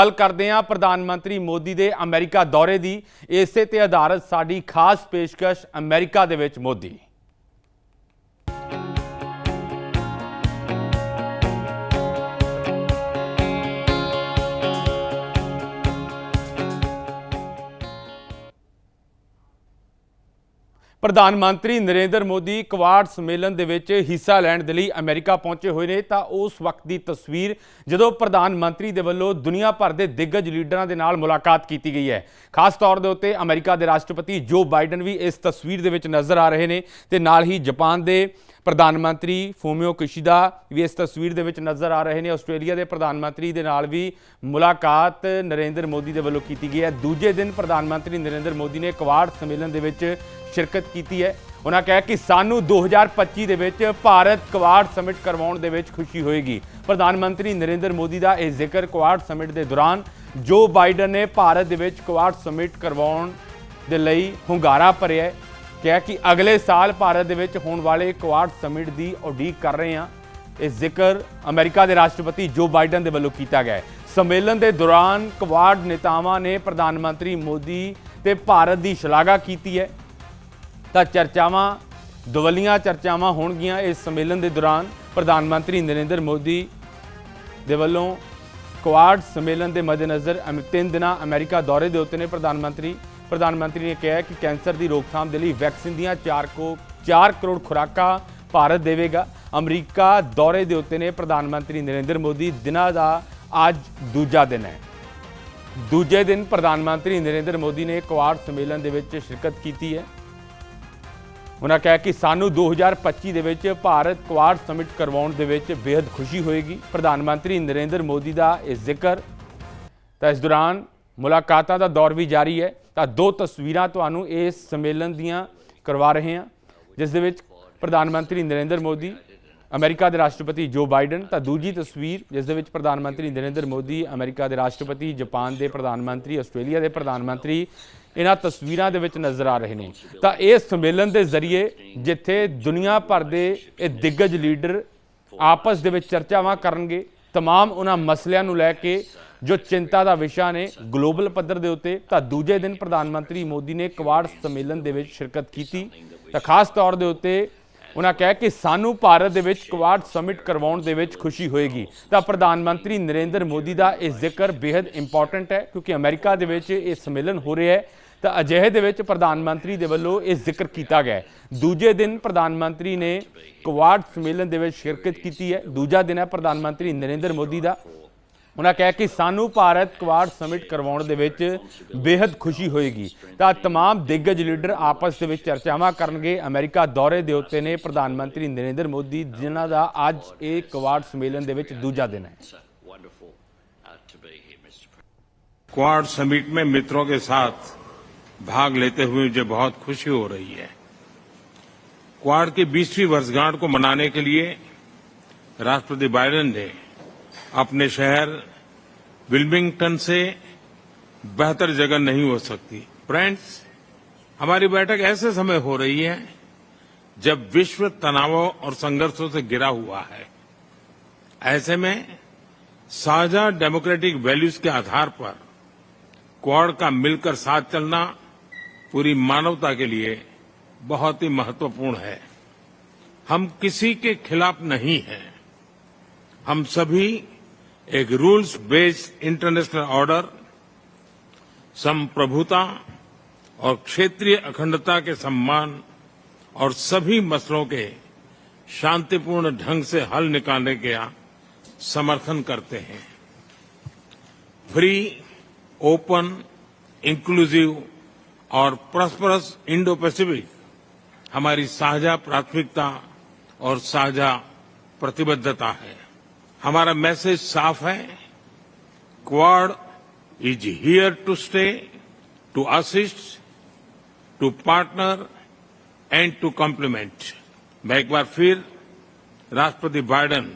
ਗੱਲ ਕਰਦੇ ਹਾਂ ਪ੍ਰਧਾਨ ਮੰਤਰੀ ਮੋਦੀ ਦੇ ਅਮਰੀਕਾ ਦੌਰੇ ਦੀ। ਇਸੇ ਤੇ ਆਧਾਰਿਤ ਸਾਡੀ ਖਾਸ ਪੇਸ਼ਕਸ਼ ਅਮਰੀਕਾ ਦੇ ਵਿੱਚ ਮੋਦੀ। ਪ੍ਰਧਾਨ ਮੰਤਰੀ ਨਰਿੰਦਰ ਮੋਦੀ ਕੁਆਡ ਸੰਮੇਲਨ ਦੇ ਵਿੱਚ ਹਿੱਸਾ ਲੈਣ ਦੇ ਲਈ ਅਮਰੀਕਾ ਪਹੁੰਚੇ ਹੋਏ ਨੇ, ਤਾਂ ਉਸ ਵਕਤ ਦੀ ਤਸਵੀਰ ਜਦੋਂ ਪ੍ਰਧਾਨ ਮੰਤਰੀ ਦੇ ਵੱਲੋਂ ਦੁਨੀਆ ਭਰ ਦੇ ਦਿੱਗਜ ਲੀਡਰਾਂ ਦੇ ਨਾਲ ਮੁਲਾਕਾਤ ਕੀਤੀ ਗਈ ਹੈ। ਖਾਸ ਤੌਰ ਦੇ ਉੱਤੇ ਅਮਰੀਕਾ ਦੇ ਰਾਸ਼ਟਰਪਤੀ ਜੋ ਬਾਈਡਨ ਵੀ ਇਸ ਤਸਵੀਰ ਦੇ ਵਿੱਚ ਨਜ਼ਰ ਆ ਰਹੇ ਨੇ ਤੇ ਨਾਲ ਹੀ ਜਾਪਾਨ ਦੇ ਪ੍ਰਧਾਨ ਮੰਤਰੀ ਫੋਮਿਓ ਕਿਸ਼ੀਦਾ ਵੀ ਇਸ ਤਸਵੀਰ ਦੇ ਵਿੱਚ ਨਜ਼ਰ ਆ ਰਹੇ ਨੇ। ਆਸਟ੍ਰੇਲੀਆ ਦੇ ਪ੍ਰਧਾਨ ਮੰਤਰੀ ਦੇ ਨਾਲ ਵੀ ਮੁਲਾਕਾਤ ਨਰਿੰਦਰ ਮੋਦੀ ਦੇ ਵੱਲੋਂ ਕੀਤੀ ਗਈ ਹੈ। ਦੂਜੇ ਦਿਨ ਪ੍ਰਧਾਨ ਮੰਤਰੀ ਨਰਿੰਦਰ ਮੋਦੀ ਨੇ ਕੁਆਡ ਸੰਮੇਲਨ ਦੇ ਵਿੱਚ ਸ਼ਿਰਕਤ ਕੀਤੀ ਹੈ। ਉਹਨਾਂ ਕਿਹਾ ਕਿ ਸਾਨੂੰ 2025 ਦੇ ਵਿੱਚ ਭਾਰਤ ਕੁਆਡ ਸਮਿਟ ਕਰਵਾਉਣ ਦੇ ਵਿੱਚ ਖੁਸ਼ੀ ਹੋਏਗੀ। ਪ੍ਰਧਾਨ ਮੰਤਰੀ ਨਰਿੰਦਰ ਮੋਦੀ ਦਾ ਇਹ ਜ਼ਿਕਰ ਕੁਆਡ ਸਮਿਟ ਦੇ ਦੌਰਾਨ ਜੋ ਬਾਈਡਨ ਨੇ ਭਾਰਤ ਦੇ ਵਿੱਚ ਕੁਆਡ ਸਮਿਟ ਕਰਵਾਉਣ ਦੇ ਲਈ ਹੁੰਗਾਰਾ ਭਰਿਆ ਕਿਹਾ ਕਿ ਅਗਲੇ ਸਾਲ ਭਾਰਤ ਦੇ ਵਿੱਚ ਹੋਣ ਵਾਲੇ ਕੁਆਡ ਸਮਿਟ ਦੀ ਉਡੀਕ ਕਰ ਰਹੇ ਹਾਂ। ਇਹ ਜ਼ਿਕਰ ਅਮਰੀਕਾ ਦੇ ਰਾਸ਼ਟਰਪਤੀ ਜੋ ਬਾਈਡਨ ਦੇ ਵੱਲੋਂ ਕੀਤਾ ਗਿਆ ਹੈ। ਸੰਮੇਲਨ ਦੇ ਦੌਰਾਨ ਕੁਆਡ ਨੇਤਾਵਾਂ ਨੇ ਪ੍ਰਧਾਨ ਮੰਤਰੀ ਮੋਦੀ ਤੇ ਭਾਰਤ ਦੀ ਸ਼ਲਾਘਾ ਕੀਤੀ ਹੈ। ਤਾਂ ਚਰਚਾਵਾਂ, ਦਵਲੀਆਂ ਚਰਚਾਵਾਂ ਹੋਣਗੀਆਂ ਇਸ ਸੰਮੇਲਨ ਦੇ ਦੌਰਾਨ। ਪ੍ਰਧਾਨ ਮੰਤਰੀ ਨਰਿੰਦਰ ਮੋਦੀ ਦੇ ਵੱਲੋਂ ਕੁਆਡ ਸੰਮੇਲਨ ਦੇ ਮੱਦੇਨਜ਼ਰ ਅਮ- ਤਿੰਨ ਦਿਨਾਂ ਅਮਰੀਕਾ ਦੌਰੇ ਦੇ ਉੱਤੇ ਨੇ ਪ੍ਰਧਾਨ ਮੰਤਰੀ। ਪ੍ਰਧਾਨ ਮੰਤਰੀ ਨੇ ਕਿਹਾ ਕਿ ਕੈਂਸਰ ਦੀ ਰੋਕਥਾਮ ਦੇ ਲਈ ਵੈਕਸੀਨ ਦੀਆਂ 4 ਕੋ 4 ਕਰੋੜ ਖੁਰਾਕਾਂ ਭਾਰਤ ਦੇਵੇਗਾ। ਅਮਰੀਕਾ ਦੌਰੇ ਦੇ ਉੱਤੇ ਨੇ ਪ੍ਰਧਾਨ ਮੰਤਰੀ ਨਰਿੰਦਰ ਮੋਦੀ। ਦਿਨਾਂ ਦਾ ਅੱਜ ਦੂਜਾ ਦਿਨ ਹੈ। ਦੂਜੇ ਦਿਨ ਪ੍ਰਧਾਨ ਮੰਤਰੀ ਨਰਿੰਦਰ ਮੋਦੀ ਨੇ ਕੁਆਡ ਸੰਮੇਲਨ ਦੇ ਵਿੱਚ ਸ਼ਿਰਕਤ ਕੀਤੀ ਹੈ। ਉਹਨਾਂ ਕਿਹਾ ਕਿ ਸਾਨੂੰ 2025 ਦੇ ਵਿੱਚ ਭਾਰਤ ਕੁਆਡ ਸਮਿਟ ਕਰਵਾਉਣ ਦੇ ਵਿੱਚ ਬੇहद ਖੁਸ਼ੀ ਹੋਏਗੀ। ਪ੍ਰਧਾਨ ਮੰਤਰੀ ਨਰਿੰਦਰ ਮੋਦੀ ਦਾ ਇਹ ਜ਼ਿਕਰ। ਤਾਂ ਇਸ ਦੌਰਾਨ ਮੁਲਾਕਾਤਾਂ ਦਾ ਦੌਰ ਵੀ ਜਾਰੀ ਹੈ ਤਾਂ ਦੋ ਤਸਵੀਰਾਂ ਤੁਹਾਨੂੰ ਇਸ ਸੰਮੇਲਨ ਦੀਆਂ ਕਰਵਾ ਰਹੇ ਹਾਂ ਜਿਸ ਦੇ ਵਿੱਚ ਪ੍ਰਧਾਨ ਮੰਤਰੀ ਨਰਿੰਦਰ ਮੋਦੀ ਅਮਰੀਕਾ ਦੇ ਰਾਸ਼ਟਰਪਤੀ ਜੋ ਬਾਈਡਨ ਤਾਂ ਦੂਜੀ ਤਸਵੀਰ ਜਿਸ ਦੇ ਵਿੱਚ ਪ੍ਰਧਾਨ ਮੰਤਰੀ ਨਰਿੰਦਰ ਮੋਦੀ ਅਮਰੀਕਾ ਦੇ ਰਾਸ਼ਟਰਪਤੀ ਜਾਪਾਨ ਦੇ ਪ੍ਰਧਾਨ ਮੰਤਰੀ ਆਸਟ੍ਰੇਲੀਆ ਦੇ ਪ੍ਰਧਾਨ ਮੰਤਰੀ ਇਹਨਾਂ ਤਸਵੀਰਾਂ ਦੇ ਵਿੱਚ ਨਜ਼ਰ ਆ ਰਹੇ ਨੇ ਤਾਂ ਇਹ ਸੰਮੇਲਨ ਦੇ ਜ਼ਰੀਏ ਜਿੱਥੇ ਦੁਨੀਆ ਭਰ ਦੇ ਇਹ ਦਿੱਗਜ ਲੀਡਰ ਆਪਸ ਦੇ ਵਿੱਚ ਚਰਚਾਵਾਂ ਕਰਨਗੇ तमाम ਉਹਨਾਂ ਮਸਲਿਆਂ ਨੂੰ ਲੈ ਕੇ ਜੋ ਚਿੰਤਾ ਦਾ ਵਿਸ਼ਾ ਨੇ ਗਲੋਬਲ ਪੱਧਰ ਦੇ ਉੱਤੇ, ਤਾਂ ਦੂਜੇ ਦਿਨ ਪ੍ਰਧਾਨ ਮੰਤਰੀ ਮੋਦੀ ਨੇ ਕਵਾੜ ਸੰਮੇਲਨ ਦੇ ਵਿੱਚ ਸ਼ਿਰਕਤ ਕੀਤੀ। ਤਾਂ ਖਾਸ ਤੌਰ ਦੇ ਉੱਤੇ ਉਹਨਾਂ ਕਿਹਾ ਕਿ ਸਾਨੂੰ ਭਾਰਤ ਦੇ ਵਿੱਚ ਕੁਆਡ ਸਮਿਟ ਕਰਵਾਉਣ ਦੇ ਵਿੱਚ ਖੁਸ਼ੀ ਹੋਏਗੀ। ਤਾਂ ਪ੍ਰਧਾਨ ਮੰਤਰੀ ਨਰਿੰਦਰ ਮੋਦੀ ਦਾ ਇਹ ਜ਼ਿਕਰ ਬੇहद ਇੰਪੋਰਟੈਂਟ ਹੈ, ਕਿਉਂਕਿ ਅਮਰੀਕਾ ਦੇ ਵਿੱਚ ਇਹ ਸੰਮੇਲਨ ਹੋ ਰਿਹਾ ਹੈ। ਤਾਂ ਅਜਿਹੇ ਦੇ ਵਿੱਚ ਪ੍ਰਧਾਨ ਮੰਤਰੀ ਦੇ ਵੱਲੋਂ ਇਹ ਜ਼ਿਕਰ ਕੀਤਾ ਗਿਆ ਦੂਜੇ ਦਿਨ ਪ੍ਰਧਾਨ ਮੰਤਰੀ ਨੇ ਕੁਆਡ ਸੰਮੇਲਨ ਦੇ ਵਿੱਚ ਸ਼ਿਰਕਤ ਕੀਤੀ ਹੈ। ਦੂਜਾ ਦਿਨ ਹੈ ਪ੍ਰਧਾਨ ਮੰਤਰੀ ਨਰਿੰਦਰ ਮੋਦੀ ਦਾ। ਉਹਨਾਂ ਕਹਿ ਕਿ ਸਾਨੂੰ ਭਾਰਤ ਕੁਆਡ ਸਮਿਟ ਕਰਵਾਉਣ ਦੇ ਵਿੱਚ ਬੇहद ਖੁਸ਼ੀ ਹੋਏਗੀ। ਤਾਂ तमाम ਦਿੱਗਜ ਲੀਡਰ ਆਪਸ ਦੇ ਵਿੱਚ ਚਰਚਾਵਾਂ ਕਰਨਗੇ। ਅਮਰੀਕਾ ਦੌਰੇ ਦੇ ਉੱਤੇ ਨੇ ਪ੍ਰਧਾਨ ਮੰਤਰੀ ਨਰਿੰਦਰ ਮੋਦੀ, ਜਿਨ੍ਹਾਂ ਦਾ ਅੱਜ ਇਹ ਕੁਆਡ ਸੰਮੇਲਨ ਦੇ ਵਿੱਚ ਦੂਜਾ ਦਿਨ ਹੈ। क्वाड समिट में मित्रों के साथ भाग लेते हुए मुझे बहुत खुशी हो रही है क्वाड की बीसवीं वर्षगांठ को मनाने के लिए राष्ट्रपति बाइडेन ने अपने शहर विल्मिंगटन से बेहतर जगह नहीं हो सकती। फ्रेंड्स हमारी बैठक ऐसे समय हो रही है जब विश्व तनावों और संघर्षों से गिरा हुआ है। ऐसे में साझा डेमोक्रेटिक वैल्यूज़ के आधार पर क्वाड का मिलकर साथ चलना पूरी मानवता के लिए बहुत ही महत्वपूर्ण है। हम किसी के खिलाफ नहीं हैं। हम सभी एक रूल्स बेस्ड इंटरनेशनल ऑर्डर संप्रभुता और क्षेत्रीय अखंडता के सम्मान और सभी मसलों के शांतिपूर्ण ढंग से हल निकालने का समर्थन करते हैं। फ्री ओपन इंक्लूसिव और प्रॉस्परस इंडो पैसिफिक हमारी साझा प्राथमिकता और साझा प्रतिबद्धता है। हमारा मैसेज साफ़ है। Quad is here to stay to assist to partner and to complement मैं एक बार फिर राष्ट्रपति बाइडन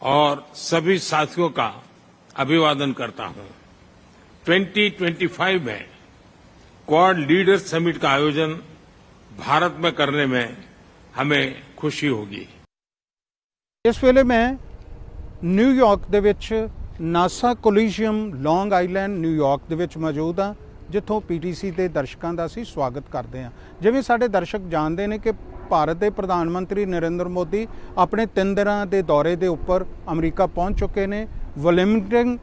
और सभी साथियों का अभिवादन करता हूँ। 2025 में क्वाड लीडर समिट का आयोजन भारत में करने में हमें खुशी होगी। इस वेले में ਨਿਊਯਾਰਕ ਦੇ ਵਿੱਚ Nassau Coliseum Long Island New York ਦੇ ਵਿੱਚ ਮੌਜੂਦ ਹਾਂ ਜਿੱਥੋਂ ਪੀਟੀਸੀ ਦੇ ਦਰਸ਼ਕਾਂ ਦਾ ਅਸੀਂ ਸਵਾਗਤ ਕਰਦੇ ਹਾਂ। ਜਿਵੇਂ ਸਾਡੇ ਦਰਸ਼ਕ ਜਾਣਦੇ ਨੇ ਕਿ ਭਾਰਤ ਦੇ ਪ੍ਰਧਾਨ ਮੰਤਰੀ ਨਰਿੰਦਰ ਮੋਦੀ ਆਪਣੇ ਤਿੰਨ ਦਿਨਾਂ ਦੇ ਦੌਰੇ ਦੇ ਉੱਪਰ ਅਮਰੀਕਾ ਪਹੁੰਚ ਚੁੱਕੇ ਨੇ। ਵਲਿੰਗਟਨ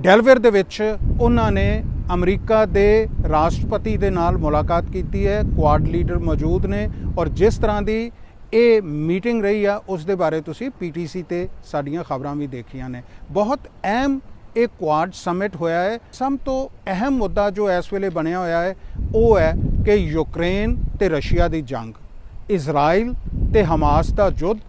ਡੈਲਵੇਅਰ ਦੇ ਵਿੱਚ ਉਹਨਾਂ ਨੇ ਅਮਰੀਕਾ ਦੇ ਰਾਸ਼ਟਰਪਤੀ ਦੇ ਨਾਲ ਮੁਲਾਕਾਤ ਕੀਤੀ ਹੈ। ਕੁਆਡ ਲੀਡਰ ਮੌਜੂਦ ਨੇ ਔਰ ਜਿਸ ਤਰ੍ਹਾਂ ਦੀ ਇਹ ਮੀਟਿੰਗ ਰਹੀ ਆ, ਉਸ ਦੇ ਬਾਰੇ ਤੁਸੀਂ ਪੀਟੀਸੀ ਤੇ ਸਾਡੀਆਂ ਖਬਰਾਂ ਵੀ ਦੇਖੀਆਂ ਨੇ। ਬਹੁਤ ਅਹਿਮ ਇਹ ਕੁਆਡ ਸਮਿਟ ਹੋਇਆ ਹੈ। ਸਭ ਤੋਂ ਅਹਿਮ ਮੁੱਦਾ ਜੋ ਇਸ ਵੇਲੇ ਬਣਿਆ ਹੋਇਆ ਹੈ, ਉਹ ਹੈ ਕਿ ਯੂਕਰੇਨ ਤੇ ਰਸ਼ੀਆ ਦੀ ਜੰਗ, ਇਜ਼ਰਾਈਲ ਤੇ ਹਮਾਸ ਦਾ ਯੁੱਧ,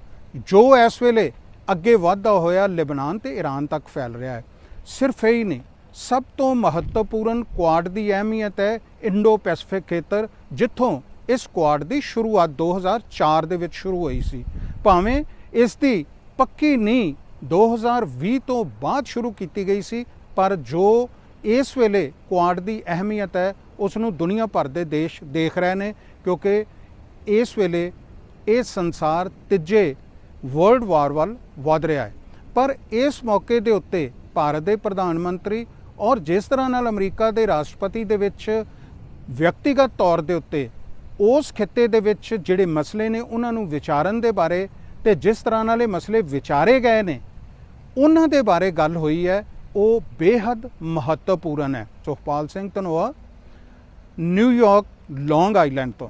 ਜੋ ਇਸ ਵੇਲੇ ਅੱਗੇ ਵਧਦਾ ਹੋਇਆ ਲਿਬਨਾਨ ਤੇ ਈਰਾਨ ਤੱਕ ਫੈਲ ਰਿਹਾ ਹੈ। ਸਿਰਫ ਇਹ ਹੀ ਨਹੀਂ, ਸਭ ਤੋਂ ਮਹੱਤਵਪੂਰਨ ਕੁਆਡ ਦੀ ਅਹਿਮੀਅਤ ਹੈ ਇੰਡੋ ਪੈਸੀਫਿਕ ਖੇਤਰ, ਜਿੱਥੋਂ ਇਸ ਕੁਆਡ ਦੀ ਸ਼ੁਰੂਆਤ 2004 ਦੇ ਵਿੱਚ ਸ਼ੁਰੂ ਹੋਈ ਸੀ। ਭਾਵੇਂ ਇਸ ਦੀ ਪੱਕੀ ਨੀਂਹ 2020 ਤੋਂ ਬਾਅਦ ਸ਼ੁਰੂ ਕੀਤੀ ਗਈ ਸੀ, ਪਰ ਜੋ ਇਸ ਵੇਲੇ ਕੁਆਡ ਦੀ ਅਹਿਮੀਅਤ ਹੈ, ਉਸ ਨੂੰ ਦੁਨੀਆ ਭਰ ਦੇ ਦੇਸ਼ ਦੇਖ ਰਹੇ ਨੇ, ਕਿਉਂਕਿ ਇਸ ਵੇਲੇ ਇਹ ਸੰਸਾਰ ਤੀਜੇ ਵਰਲਡ ਵਾਰ ਵੱਲ ਵਧ ਰਿਹਾ ਹੈ। ਪਰ ਇਸ ਮੌਕੇ ਦੇ ਉੱਤੇ ਭਾਰਤ ਦੇ ਪ੍ਰਧਾਨ ਮੰਤਰੀ ਔਰ ਜਿਸ ਤਰ੍ਹਾਂ ਨਾਲ ਅਮਰੀਕਾ ਦੇ ਰਾਸ਼ਟਰਪਤੀ ਦੇ ਵਿੱਚ ਵਿਅਕਤੀਗਤ ਤੌਰ ਦੇ ਉੱਤੇ ਉਸ ਖਿੱਤੇ ਦੇ ਵਿੱਚ ਜਿਹੜੇ ਮਸਲੇ ਨੇ ਉਹਨਾਂ ਨੂੰ ਵਿਚਾਰਨ ਦੇ ਬਾਰੇ ਤੇ ਜਿਸ ਤਰ੍ਹਾਂ ਨਾਲ ਇਹ ਮਸਲੇ ਵਿਚਾਰੇ ਗਏ ਨੇ, ਉਹਨਾਂ ਦੇ ਬਾਰੇ ਗੱਲ ਹੋਈ ਹੈ, ਉਹ ਬੇਹੱਦ ਮਹੱਤਵਪੂਰਨ ਹੈ। Sukhpal Singh Dhanoa New York Long Island ਤੋਂ।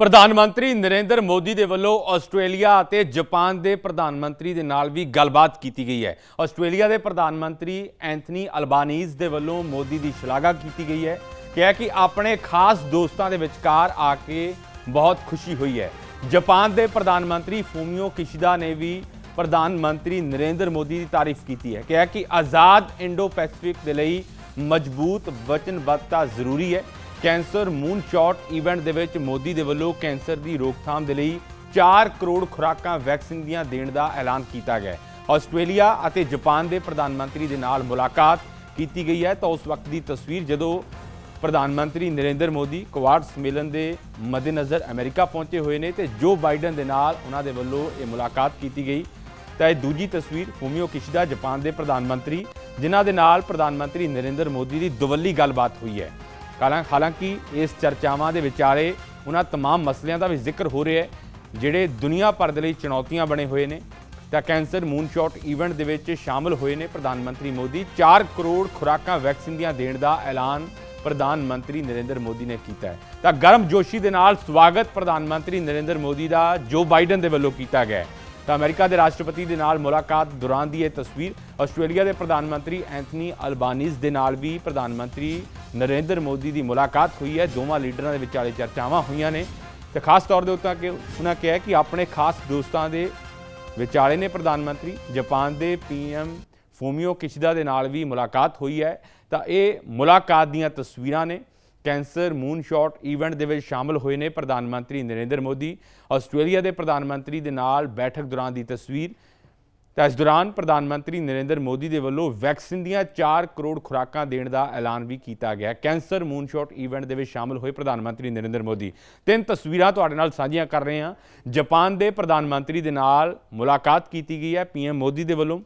ਪ੍ਰਧਾਨ ਮੰਤਰੀ ਨਰਿੰਦਰ ਮੋਦੀ ਦੇ ਵੱਲੋਂ ਆਸਟ੍ਰੇਲੀਆ ਅਤੇ ਜਾਪਾਨ ਦੇ ਪ੍ਰਧਾਨ ਮੰਤਰੀ ਦੇ ਨਾਲ ਵੀ ਗੱਲਬਾਤ ਕੀਤੀ ਗਈ ਹੈ। ਆਸਟ੍ਰੇਲੀਆ ਦੇ ਪ੍ਰਧਾਨ ਮੰਤਰੀ ਐਂਥਨੀ ਅਲਬਾਨੀਜ਼ ਦੇ ਵੱਲੋਂ ਮੋਦੀ ਦੀ ਸ਼ਲਾਘਾ ਕੀਤੀ ਗਈ ਹੈ। ਕਿਹਾ ਕਿ ਆਪਣੇ ਖਾਸ ਦੋਸਤਾਂ ਦੇ ਵਿਚਕਾਰ ਆ ਕੇ ਬਹੁਤ ਖੁਸ਼ੀ ਹੋਈ ਹੈ। ਜਾਪਾਨ ਦੇ ਪ੍ਰਧਾਨ ਮੰਤਰੀ ਫੂਮੀਓ ਕਿਸ਼ਿਦਾ ਨੇ ਵੀ ਪ੍ਰਧਾਨ ਮੰਤਰੀ ਨਰਿੰਦਰ ਮੋਦੀ ਦੀ ਤਾਰੀਫ ਕੀਤੀ ਹੈ। ਕਿਹਾ ਕਿ ਆਜ਼ਾਦ ਇੰਡੋ ਪੈਸੀਫਿਕ ਦੇ ਲਈ ਮਜ਼ਬੂਤ ਵਚਨਬੱਧਤਾ ਜ਼ਰੂਰੀ ਹੈ। ਕੈਂਸਰ ਮੂਨ ਸ਼ਾਟ ਇਵੈਂਟ ਦੇ ਵਿੱਚ ਮੋਦੀ ਦੇ ਵੱਲੋਂ ਕੈਂਸਰ ਦੀ ਰੋਕਥਾਮ ਦੇ ਲਈ 4 ਕਰੋੜ ਖੁਰਾਕਾਂ ਵੈਕਸੀਨ ਦੀਆਂ ਦੇਣ ਦਾ ਐਲਾਨ ਕੀਤਾ ਗਿਆ ਹੈ। ਆਸਟ੍ਰੇਲੀਆ ਅਤੇ ਜਾਪਾਨ ਦੇ ਪ੍ਰਧਾਨ ਮੰਤਰੀ ਦੇ ਨਾਲ ਮੁਲਾਕਾਤ ਕੀਤੀ ਗਈ ਹੈ। ਤਾਂ ਉਸ ਵਕਤ ਦੀ ਤਸਵੀਰ ਜਦੋਂ ਪ੍ਰਧਾਨ ਮੰਤਰੀ ਨਰਿੰਦਰ ਮੋਦੀ ਕੁਆਡ ਸੰਮੇਲਨ ਦੇ ਮੱਦੇਨਜ਼ਰ ਅਮਰੀਕਾ ਪਹੁੰਚੇ ਹੋਏ ਨੇ ਤੇ ਜੋ ਬਾਈਡਨ ਦੇ ਨਾਲ ਉਹਨਾਂ ਦੇ ਵੱਲੋਂ ਇਹ ਮੁਲਾਕਾਤ ਕੀਤੀ ਗਈ ਤਾਂ ਇਹ ਦੂਜੀ ਤਸਵੀਰ ਫੂਮੀਓ ਕਿਸ਼ਿਦਾ ਜਾਪਾਨ ਦੇ ਪ੍ਰਧਾਨ ਮੰਤਰੀ ਜਿਨ੍ਹਾਂ ਦੇ ਨਾਲ ਪ੍ਰਧਾਨ ਮੰਤਰੀ ਨਰਿੰਦਰ ਮੋਦੀ ਦੀ ਦੁਵੱਲੀ ਗੱਲਬਾਤ ਹੋਈ ਹੈ ਹਾਲਾਂ- ਹਾਲਾਂਕਿ ਇਸ ਚਰਚਾਵਾਂ ਦੇ ਵਿਚਾਲੇ ਉਹਨਾਂ तमाम ਮਸਲਿਆਂ ਦਾ ਵੀ ਜ਼ਿਕਰ ਹੋ ਰਿਹਾ ਹੈ ਜਿਹੜੇ ਦੁਨੀਆ ਭਰ ਦੇ ਲਈ ਚੁਣੌਤੀਆਂ ਬਣੇ ਹੋਏ ਨੇ ਤਾਂ ਕੈਂਸਰ ਮੂਨ ਸ਼ਾਟ ਇਵੈਂਟ ਦੇ ਵਿੱਚ ਸ਼ਾਮਲ ਹੋਏ ਨੇ ਪ੍ਰਧਾਨ ਮੰਤਰੀ ਮੋਦੀ 4 ਕਰੋੜ ਖੁਰਾਕਾਂ ਵੈਕਸੀਨ ਦੀਆਂ ਦੇਣ ਦਾ ਐਲਾਨ ਪ੍ਰਧਾਨ ਮੰਤਰੀ ਨਰਿੰਦਰ ਮੋਦੀ ਨੇ ਕੀਤਾ ਹੈ। ਤਾਂ ਗਰਮ ਜੋਸ਼ੀ ਦੇ ਨਾਲ ਸਵਾਗਤ ਪ੍ਰਧਾਨ ਮੰਤਰੀ ਨਰਿੰਦਰ ਮੋਦੀ ਦਾ ਜੋ ਬਾਈਡਨ ਦੇ ਵੱਲੋਂ ਕੀਤਾ ਗਿਆ ਹੈ। ਤਾਂ ਅਮਰੀਕਾ ਦੇ ਰਾਸ਼ਟਰਪਤੀ ਦੇ ਨਾਲ ਮੁਲਾਕਾਤ ਦੌਰਾਨ ਦੀ ਇਹ ਤਸਵੀਰ ਆਸਟ੍ਰੇਲੀਆ ਦੇ ਪ੍ਰਧਾਨ ਮੰਤਰੀ ਐਂਥਨੀ ਅਲਬਾਨੀਜ਼ ਦੇ ਨਾਲ ਵੀ ਪ੍ਰਧਾਨ ਮੰਤਰੀ ਨਰਿੰਦਰ ਮੋਦੀ ਦੀ ਮੁਲਾਕਾਤ ਹੋਈ ਹੈ। ਦੋਵਾਂ ਲੀਡਰਾਂ ਦੇ ਵਿਚਾਲੇ ਚਰਚਾਵਾਂ ਹੋਈਆਂ ਨੇ। ਤੇ ਖਾਸ ਤੌਰ ਦੇ ਉੱਤੇ ਕਿ ਉਹਨਾਂ ਕਿਹਾ ਕਿ ਆਪਣੇ ਖਾਸ ਦੋਸਤਾਂ ਦੇ ਵਿਚਾਲੇ ਨੇ ਪ੍ਰਧਾਨ ਮੰਤਰੀ। ਜਾਪਾਨ ਦੇ ਪੀਐਮ ਫੋਮੀਓ ਕਿਸ਼ਿਦਾ ਦੇ ਨਾਲ ਵੀ ਮੁਲਾਕਾਤ ਹੋਈ ਹੈ। ਤਾਂ ਇਹ ਮੁਲਾਕਾਤ ਦੀਆਂ ਤਸਵੀਰਾਂ ਨੇ ਕੈਂਸਰ ਮੂਨ ਸ਼ਾਟ ਇਵੈਂਟ ਦੇ ਵਿੱਚ ਸ਼ਾਮਲ ਹੋਏ ਨੇ ਪ੍ਰਧਾਨ ਮੰਤਰੀ ਨਰਿੰਦਰ ਮੋਦੀ। ਆਸਟ੍ਰੇਲੀਆ ਦੇ ਪ੍ਰਧਾਨ ਮੰਤਰੀ ਦੇ ਨਾਲ ਬੈਠਕ ਦੌਰਾਨ ਦੀ ਤਸਵੀਰ। ਤਾਂ ਇਸ ਦੌਰਾਨ ਪ੍ਰਧਾਨ ਮੰਤਰੀ ਨਰਿੰਦਰ ਮੋਦੀ ਦੇ ਵੱਲੋਂ ਵੈਕਸੀਨ ਦੀਆਂ 4 ਕਰੋੜ ਖੁਰਾਕਾਂ ਦੇਣ ਦਾ ਐਲਾਨ ਵੀ ਕੀਤਾ ਗਿਆ। ਕੈਂਸਰ ਮੂਨ ਸ਼ਾਟ ਇਵੈਂਟ ਦੇ ਵਿੱਚ ਸ਼ਾਮਲ ਹੋਏ ਪ੍ਰਧਾਨ ਮੰਤਰੀ ਨਰਿੰਦਰ ਮੋਦੀ। ਤਿੰਨ ਤਸਵੀਰਾਂ ਤੁਹਾਡੇ ਨਾਲ ਸਾਂਝੀਆਂ ਕਰ ਰਹੇ ਹਾਂ। ਜਾਪਾਨ ਦੇ ਪ੍ਰਧਾਨ ਮੰਤਰੀ ਦੇ ਨਾਲ ਮੁਲਾਕਾਤ ਕੀਤੀ ਗਈ ਹੈ। ਪੀਐਮ ਮੋਦੀ ਦੇ ਵੱਲੋਂ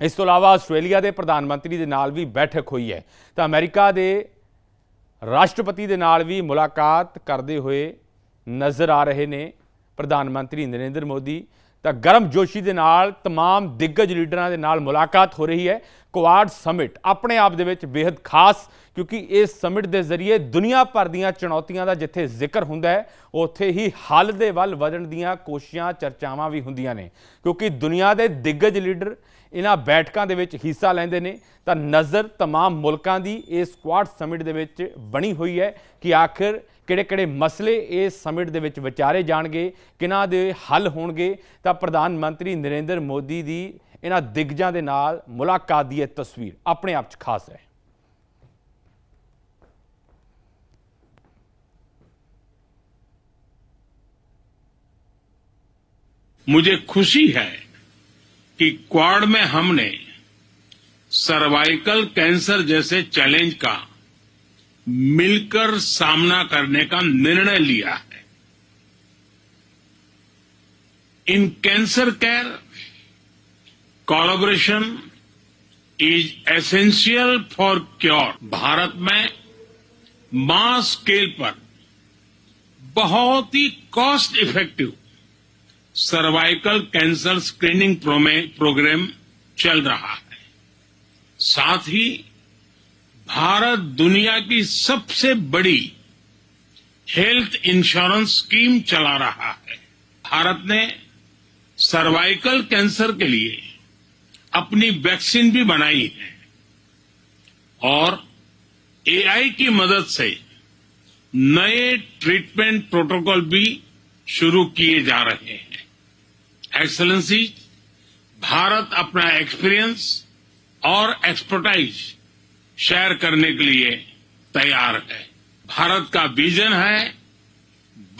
ਇਸ ਤੋਂ ਇਲਾਵਾ ਆਸਟ੍ਰੇਲੀਆ ਦੇ ਪ੍ਰਧਾਨ ਮੰਤਰੀ ਦੇ ਨਾਲ ਵੀ ਬੈਠਕ ਹੋਈ ਹੈ। ਤਾਂ ਅਮਰੀਕਾ ਦੇ ਰਾਸ਼ਟਰਪਤੀ ਦੇ ਨਾਲ ਵੀ ਮੁਲਾਕਾਤ ਕਰਦੇ ਹੋਏ ਨਜ਼ਰ ਆ ਰਹੇ ਨੇ ਪ੍ਰਧਾਨ ਮੰਤਰੀ ਨਰਿੰਦਰ ਮੋਦੀ। ਤਾਂ ਗਰਮ ਜੋਸ਼ੀ ਦੇ ਨਾਲ तमाम ਦਿੱਗਜ ਲੀਡਰਾਂ ਦੇ ਨਾਲ ਮੁਲਾਕਾਤ ਹੋ ਰਹੀ ਹੈ। ਕੁਆਡ ਸਮਿਟ ਆਪਣੇ ਆਪ ਦੇ ਵਿੱਚ ਬੇहद ਖਾਸ, ਕਿਉਂਕਿ ਇਸ ਸਮਿਟ ਦੇ ਜ਼ਰੀਏ ਦੁਨੀਆ ਭਰ ਦੀਆਂ ਚੁਣੌਤੀਆਂ ਦਾ ਜਿੱਥੇ ਜ਼ਿਕਰ ਹੁੰਦਾ ਹੈ, ਉੱਥੇ ਹੀ ਹੱਲ ਦੇ ਵੱਲ ਵਧਣ ਦੀਆਂ ਕੋਸ਼ਿਸ਼ਾਂ, ਚਰਚਾਵਾਂ ਵੀ ਹੁੰਦੀਆਂ ਨੇ। ਕਿਉਂਕਿ ਦੁਨੀਆ ਦੇ ਦਿੱਗਜ ਲੀਡਰ ਇਹਨਾਂ ਬੈਠਕਾਂ ਦੇ ਵਿੱਚ ਹਿੱਸਾ ਲੈਂਦੇ ਨੇ ਤਾਂ ਨਜ਼ਰ तमाम ਮੁਲਕਾਂ ਦੀ ਇਸ ਕੁਆਡ ਸਮਿਟ ਦੇ ਵਿੱਚ ਬਣੀ ਹੋਈ ਹੈ ਕਿ ਆਖਿਰ ਕਿਹੜੇ-ਕਿਹੜੇ ਮਸਲੇ ਇਸ ਸਮਿਟ ਦੇ ਵਿੱਚ ਵਿਚਾਰੇ ਜਾਣਗੇ ਕਿਨਾਂ ਦੇ ਹੱਲ ਹੋਣਗੇ ਤਾਂ ਪ੍ਰਧਾਨ ਮੰਤਰੀ ਨਰਿੰਦਰ ਮੋਦੀ ਦੀ ਇਹਨਾਂ ਦਿੱਗਜਾਂ ਦੇ ਨਾਲ ਮੁਲਾਕਾਤ ਦੀ ਇਹ ਤਸਵੀਰ ਆਪਣੇ ਆਪ 'ਚ ਖਾਸ ਹੈ मुझे खुशी है कि क्वाड में हमने सर्वाइकल कैंसर जैसे चैलेंज का मिलकर सामना करने का निर्णय लिया है। In cancer care collaboration is essential for cure. Bharat में मास स्केल पर बहुत ही cost effective cervical cancer screening programme चल रहा है। साथ ही भारत दुनिया की सबसे बड़ी हेल्थ इंश्योरेंस स्कीम चला रहा है। भारत ने सर्वाइकल कैंसर के लिए अपनी वैक्सीन भी बनाई है और एआई की मदद से नए ट्रीटमेंट प्रोटोकॉल भी शुरू किए जा रहे हैं। एक्सलेंसी भारत अपना एक्सपीरियंस और एक्सपर्टाइज शेयर करने के लिए तैयार है। भारत का विजन है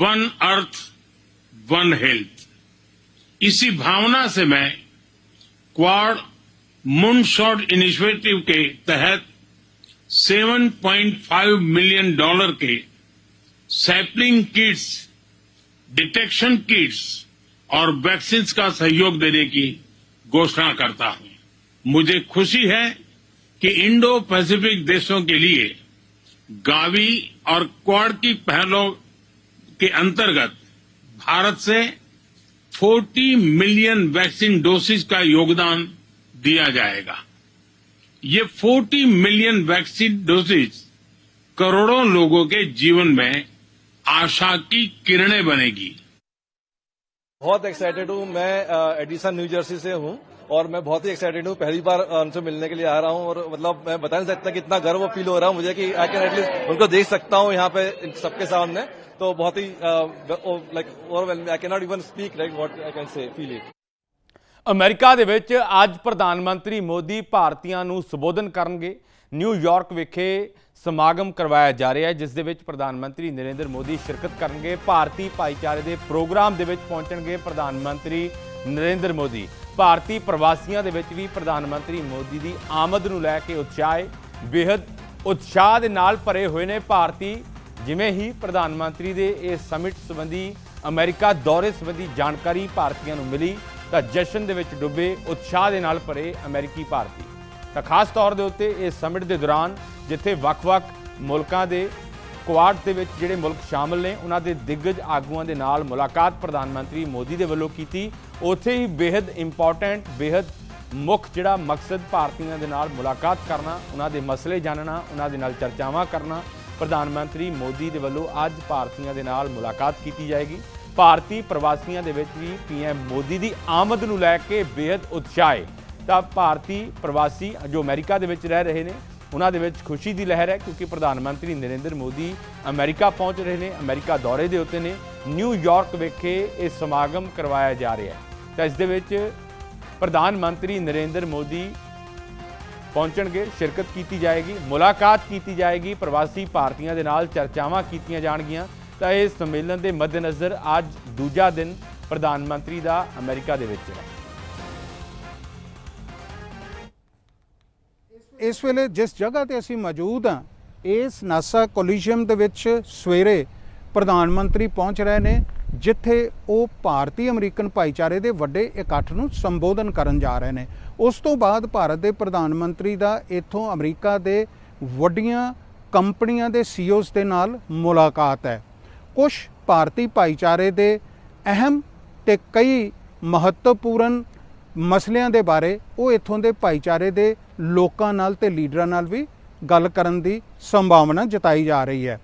वन अर्थ वन हेल्थ इसी भावना से मैं क्वाड मून शॉट इनिशिएटिव के तहत 7.5 मिलियन डॉलर के सैपलिंग किट्स डिटेक्शन किट्स और वैक्सीन का सहयोग देने की घोषणा करता हूँ। मुझे खुशी है कि इंडो पैसिफिक देशों के लिए गावी और क्वाड की पहलों के अंतर्गत भारत से 40 मिलियन वैक्सीन डोसेज का योगदान दिया जाएगा। ये 40 मिलियन वैक्सीन डोसेज करोड़ों लोगों के जीवन में आशा की किरणें बनेगी। बहुत एक्साइटेड हूँ मैं एडिसन न्यू जर्सी से हूँ और मैं बहुत ही एक्साइटेड हूँ पहली बार अ, उनसे मिलने के लिए आ रहा हूँ और मतलब मैं बता नहीं सकता कि इतना गर्व फील हो रहा है मुझे कि आई कैन एटलीस्ट उनको देख सकता हूँ यहाँ पे इन सबके सामने तो बहुत ही like overwhelming I can not even speak like what I can say feel it America ਦੇ ਵਿੱਚ ਅੱਜ ਪ੍ਰਧਾਨ ਮੰਤਰੀ ਮੋਦੀ ਭਾਰਤੀਆਂ ਨੂੰ ਸੰਬੋਧਨ ਕਰਨਗੇ ਨਿਊਯਾਰਕ ਵਿਖੇ ਸਮਾਗਮ ਕਰਵਾਇਆ ਜਾ ਰਿਹਾ ਹੈ, ਜਿਸ ਦੇ ਵਿੱਚ ਪ੍ਰਧਾਨ ਮੰਤਰੀ ਨਰਿੰਦਰ ਮੋਦੀ ਸ਼ਿਰਕਤ ਕਰਨਗੇ, ਭਾਰਤੀ ਭਾਈਚਾਰੇ ਦੇ ਪ੍ਰੋਗਰਾਮ ਦੇ ਵਿੱਚ ਪਹੁੰਚਣਗੇ ਪ੍ਰਧਾਨ ਮੰਤਰੀ ਨਰਿੰਦਰ ਮੋਦੀ। ਭਾਰਤੀ ਪ੍ਰਵਾਸੀਆਂ ਦੇ ਵਿੱਚ ਵੀ ਪ੍ਰਧਾਨ ਮੰਤਰੀ ਮੋਦੀ ਦੀ ਆਮਦ ਨੂੰ ਲੈ ਕੇ ਉਤਸ਼ਾਹ ਹੈ। ਬੇहद ਉਤਸ਼ਾਹ ਦੇ ਨਾਲ ਭਰੇ ਹੋਏ ਨੇ ਭਾਰਤੀ। ਜਿਵੇਂ ਹੀ ਪ੍ਰਧਾਨ ਮੰਤਰੀ ਦੇ ਇਸ ਸਮਿਟ ਸੰਬੰਧੀ ਅਮਰੀਕਾ ਦੌਰੇ ਸੰਬੰਧੀ ਜਾਣਕਾਰੀ ਭਾਰਤੀਆਂ ਨੂੰ ਮਿਲੀ, ਤਾਂ ਜਸ਼ਨ ਦੇ ਵਿੱਚ ਡੁੱਬੇ ਉਤਸ਼ਾਹ ਦੇ ਨਾਲ ਭਰੇ ਅਮਰੀਕੀ ਭਾਰਤੀ। ਤਾਂ ਖਾਸ ਤੌਰ ਦੇ ਉੱਤੇ ਇਸ ਸਮਿਟ ਦੇ ਦੌਰਾਨ ਜਿੱਥੇ ਵੱਖ-ਵੱਖ ਮੁਲਕਾਂ ਦੇ ਕੁਆਡ ਦੇ ਵਿੱਚ ਜਿਹੜੇ ਮੁਲਕ ਸ਼ਾਮਲ ਨੇ, ਉਹਨਾਂ ਦੇ ਦਿੱਗਜ ਆਗੂਆਂ ਦੇ ਨਾਲ ਮੁਲਾਕਾਤ ਪ੍ਰਧਾਨ ਮੰਤਰੀ ਮੋਦੀ ਦੇ ਵੱਲੋਂ ਕੀਤੀ। ਉੱਥੇ ਹੀ ਬੇहद ਇੰਪੋਰਟੈਂਟ ਬੇहद ਮੁੱਖ ਜਿਹੜਾ ਮਕਸਦ ਭਾਰਤੀਆਂ ਦੇ ਨਾਲ ਮੁਲਾਕਾਤ ਕਰਨਾ, ਉਹਨਾਂ ਦੇ ਮਸਲੇ ਜਾਣਨਾ, ਉਹਨਾਂ ਦੇ ਨਾਲ ਚਰਚਾਵਾਂ ਕਰਨਾ, ਪ੍ਰਧਾਨ ਮੰਤਰੀ ਮੋਦੀ ਦੇ ਵੱਲੋਂ ਅੱਜ ਭਾਰਤੀਆਂ ਦੇ ਨਾਲ ਮੁਲਾਕਾਤ ਕੀਤੀ ਜਾਏਗੀ। ਭਾਰਤੀ ਪ੍ਰਵਾਸੀਆਂ ਦੇ ਵਿੱਚ ਵੀ ਪੀਐਮ ਮੋਦੀ ਦੀ ਆਮਦ ਨੂੰ ਲੈ ਕੇ ਬੇहद ਉਤਸ਼ਾਹ ਹੈ ਤਾਂ ਭਾਰਤੀ ਪ੍ਰਵਾਸੀ ਜੋ ਅਮਰੀਕਾ ਦੇ ਵਿੱਚ ਰਹਿ ਰਹੇ ਨੇ ਉਹਨਾਂ ਦੇ ਵਿੱਚ ਖੁਸ਼ੀ ਦੀ ਲਹਿਰ ਹੈ ਕਿਉਂਕਿ ਪ੍ਰਧਾਨ ਮੰਤਰੀ ਨਰਿੰਦਰ ਮੋਦੀ ਅਮਰੀਕਾ ਪਹੁੰਚ ਰਹੇ ਨੇ, ਅਮਰੀਕਾ ਦੌਰੇ ਦੇ ਉੱਤੇ ਨੇ ਨਿਊਯਾਰਕ ਵਿਖੇ ਇਹ ਸਮਾਗਮ ਕਰਵਾਇਆ ਜਾ ਰਿਹਾ ਹੈ। ਤਾਂ ਇਸ ਦੇ ਵਿੱਚ ਪ੍ਰਧਾਨ ਮੰਤਰੀ ਨਰਿੰਦਰ ਮੋਦੀ ਪਹੁੰਚਣਗੇ, ਸ਼ਿਰਕਤ ਕੀਤੀ ਜਾਏਗੀ, ਮੁਲਾਕਾਤ ਕੀਤੀ ਜਾਏਗੀ, ਪ੍ਰਵਾਸੀ ਭਾਰਤੀਆਂ ਦੇ ਨਾਲ ਚਰਚਾਵਾਂ ਕੀਤੀਆਂ ਜਾਣਗੀਆਂ। ਤਾਂ ਇਹ ਸੰਮੇਲਨ ਦੇ ਮੱਦੇਨਜ਼ਰ ਅੱਜ ਦੂਜਾ ਦਿਨ ਪ੍ਰਧਾਨ ਮੰਤਰੀ ਦਾ ਅਮਰੀਕਾ ਦੇ ਵਿੱਚ ਹੈ। ਇਸ ਵੇਲੇ ਜਿਸ ਜਗ੍ਹਾ ਤੇ ਅਸੀਂ ਮੌਜੂਦ ਹਾਂ, ਇਸ ਨਾਸਾ ਕੋਲੀਜੀਅਮ ਦੇ ਵਿੱਚ ਸਵੇਰੇ ਪ੍ਰਧਾਨ ਮੰਤਰੀ ਪਹੁੰਚ ਰਹੇ ਨੇ, ਜਿੱਥੇ ਉਹ ਭਾਰਤੀ ਅਮਰੀਕਨ ਭਾਈਚਾਰੇ ਦੇ ਵੱਡੇ ਇਕੱਠ ਨੂੰ ਸੰਬੋਧਨ ਕਰਨ ਜਾ ਰਹੇ ਨੇ। ਉਸ ਤੋਂ ਬਾਅਦ ਭਾਰਤ ਦੇ ਪ੍ਰਧਾਨ ਮੰਤਰੀ ਦਾ ਇੱਥੋਂ ਅਮਰੀਕਾ ਦੇ ਵੱਡੀਆਂ ਕੰਪਨੀਆਂ ਦੇ ਸੀਈਓਜ਼ ਦੇ ਨਾਲ ਮੁਲਾਕਾਤ ਹੈ। ਕੁਝ ਭਾਰਤੀ ਭਾਈਚਾਰੇ ਦੇ ਅਹਿਮ ਤੇ ਕਈ ਮਹੱਤਵਪੂਰਨ ਮਸਲਿਆਂ ਦੇ ਬਾਰੇ ਉਹ ਇੱਥੋਂ ਦੇ ਭਾਈਚਾਰੇ ਦੇ ਲੋਕਾਂ ਨਾਲ ਤੇ ਲੀਡਰਾਂ ਨਾਲ ਵੀ ਗੱਲ ਕਰਨ ਦੀ ਸੰਭਾਵਨਾ ਜਤਾਈ ਜਾ ਰਹੀ ਹੈ।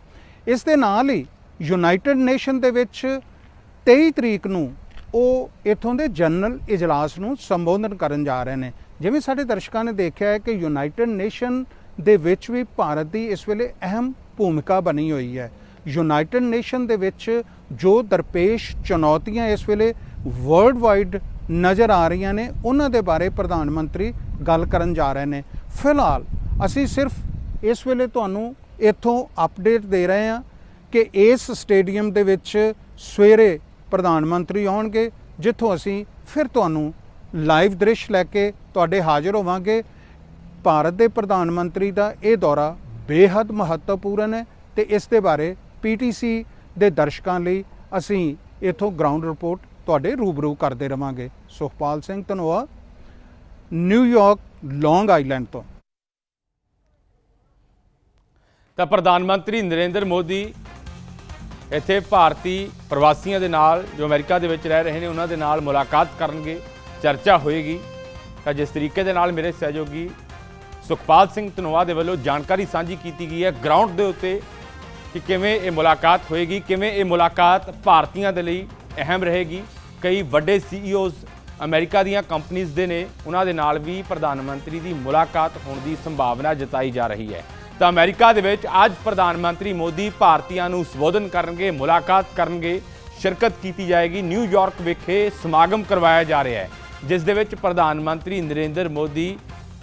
ਇਸ ਦੇ ਨਾਲ ਹੀ ਯੂਨਾਈਟਿਡ ਨੇਸ਼ਨ ਦੇ ਵਿੱਚ 23 ਤਰੀਕ ਨੂੰ ਉਹ ਇੱਥੋਂ ਦੇ ਜਨਰਲ ਇਜਲਾਸ ਨੂੰ ਸੰਬੋਧਨ ਕਰਨ ਜਾ ਰਹੇ ਨੇ। ਜਿਵੇਂ ਸਾਡੇ ਦਰਸ਼ਕਾਂ ਨੇ ਦੇਖਿਆ ਹੈ ਕਿ ਯੂਨਾਈਟਿਡ ਨੇਸ਼ਨ ਦੇ ਵਿੱਚ ਵੀ ਭਾਰਤ ਦੀ ਇਸ ਵੇਲੇ ਅਹਿਮ ਭੂਮਿਕਾ ਬਣੀ ਹੋਈ ਹੈ। ਯੂਨਾਈਟਿਡ ਨੇਸ਼ਨ ਦੇ ਵਿੱਚ ਜੋ ਦਰਪੇਸ਼ ਚੁਣੌਤੀਆਂ ਇਸ ਵੇਲੇ ਵਰਲਡ ਵਾਈਡ ਨਜ਼ਰ ਆ ਰਹੀਆਂ ਨੇ, ਉਹਨਾਂ ਦੇ ਬਾਰੇ ਪ੍ਰਧਾਨ ਮੰਤਰੀ ਗੱਲ ਕਰਨ ਜਾ ਰਹੇ ਨੇ। ਫਿਲਹਾਲ ਅਸੀਂ ਸਿਰਫ ਇਸ ਵੇਲੇ ਤੁਹਾਨੂੰ ਇੱਥੋਂ ਅਪਡੇਟ ਦੇ ਰਹੇ ਹਾਂ ਕਿ ਇਸ ਸਟੇਡੀਅਮ ਦੇ ਵਿੱਚ ਸਵੇਰੇ ਪ੍ਰਧਾਨ ਮੰਤਰੀ ਆਉਣਗੇ, ਜਿੱਥੋਂ ਅਸੀਂ ਫਿਰ ਤੁਹਾਨੂੰ ਲਾਈਵ ਦ੍ਰਿਸ਼ ਲੈ ਕੇ ਤੁਹਾਡੇ ਹਾਜ਼ਰ ਹੋਵਾਂਗੇ। ਭਾਰਤ ਦੇ ਪ੍ਰਧਾਨ ਮੰਤਰੀ ਦਾ ਇਹ ਦੌਰਾ ਬੇहद ਮਹੱਤਵਪੂਰਨ ਹੈ ਤੇ ਇਸ ਦੇ ਬਾਰੇ ਪੀਟੀਸੀ ਦੇ ਦਰਸ਼ਕਾਂ ਲਈ ਅਸੀਂ ਇਥੋਂ ਗਰਾਊਂਡ ਰਿਪੋਰਟ ਤੁਹਾਡੇ ਰੂਬਰੂ ਕਰਦੇ ਰਵਾਂਗੇ। Sukhpal Singh Dhanoa New York Long Island ਤੋਂ। ਤਾਂ ਪ੍ਰਧਾਨ ਮੰਤਰੀ ਨਰਿੰਦਰ ਮੋਦੀ ਇੱਥੇ ਭਾਰਤੀ ਪ੍ਰਵਾਸੀਆਂ ਦੇ ਨਾਲ, ਜੋ ਅਮਰੀਕਾ ਦੇ ਵਿੱਚ ਰਹਿ ਰਹੇ ਨੇ, ਉਹਨਾਂ ਦੇ ਨਾਲ ਮੁਲਾਕਾਤ ਕਰਨਗੇ, ਚਰਚਾ ਹੋਏਗੀ। ਤਾਂ ਜਿਸ ਤਰੀਕੇ ਦੇ ਨਾਲ ਮੇਰੇ ਸਹਿਯੋਗੀ ਸੁਖਪਾਲ ਸਿੰਘ ਧਨੋਆ ਦੇ ਵੱਲੋਂ ਜਾਣਕਾਰੀ ਸਾਂਝੀ ਕੀਤੀ ਗਈ ਹੈ ਗਰਾਊਂਡ ਦੇ ਉੱਤੇ ਕਿ ਕਿਵੇਂ ਇਹ ਮੁਲਾਕਾਤ ਹੋਏਗੀ, ਕਿਵੇਂ ਇਹ ਮੁਲਾਕਾਤ ਭਾਰਤੀਆਂ ਦੇ ਲਈ ਅਹਿਮ ਰਹੇਗੀ। ਕਈ ਵੱਡੇ ਸੀਈਓਜ਼ ਅਮਰੀਕਾ ਦੀਆਂ ਕੰਪਨੀਆਂ ਦੇ ਨੇ, ਉਹਨਾਂ ਦੇ ਨਾਲ ਵੀ ਪ੍ਰਧਾਨ ਮੰਤਰੀ ਦੀ ਮੁਲਾਕਾਤ ਹੋਣ ਦੀ ਸੰਭਾਵਨਾ ਜਤਾਈ ਜਾ ਰਹੀ ਹੈ। ਤਾਂ ਅਮਰੀਕਾ ਦੇ ਵਿੱਚ ਅੱਜ ਪ੍ਰਧਾਨ ਮੰਤਰੀ ਮੋਦੀ ਭਾਰਤੀਆਂ ਨੂੰ ਸੰਬੋਧਨ ਕਰਨਗੇ, ਮੁਲਾਕਾਤ ਕਰਨਗੇ। ਸ਼ਿਰਕਤ ਕੀਤੀ ਜਾਏਗੀ ਨਿਊਯਾਰਕ ਵਿਖੇ ਸਮਾਗਮ ਕਰਵਾਇਆ ਜਾ ਰਿਹਾ ਹੈ, ਜਿਸ ਦੇ ਵਿੱਚ ਪ੍ਰਧਾਨ ਮੰਤਰੀ ਨਰਿੰਦਰ ਮੋਦੀ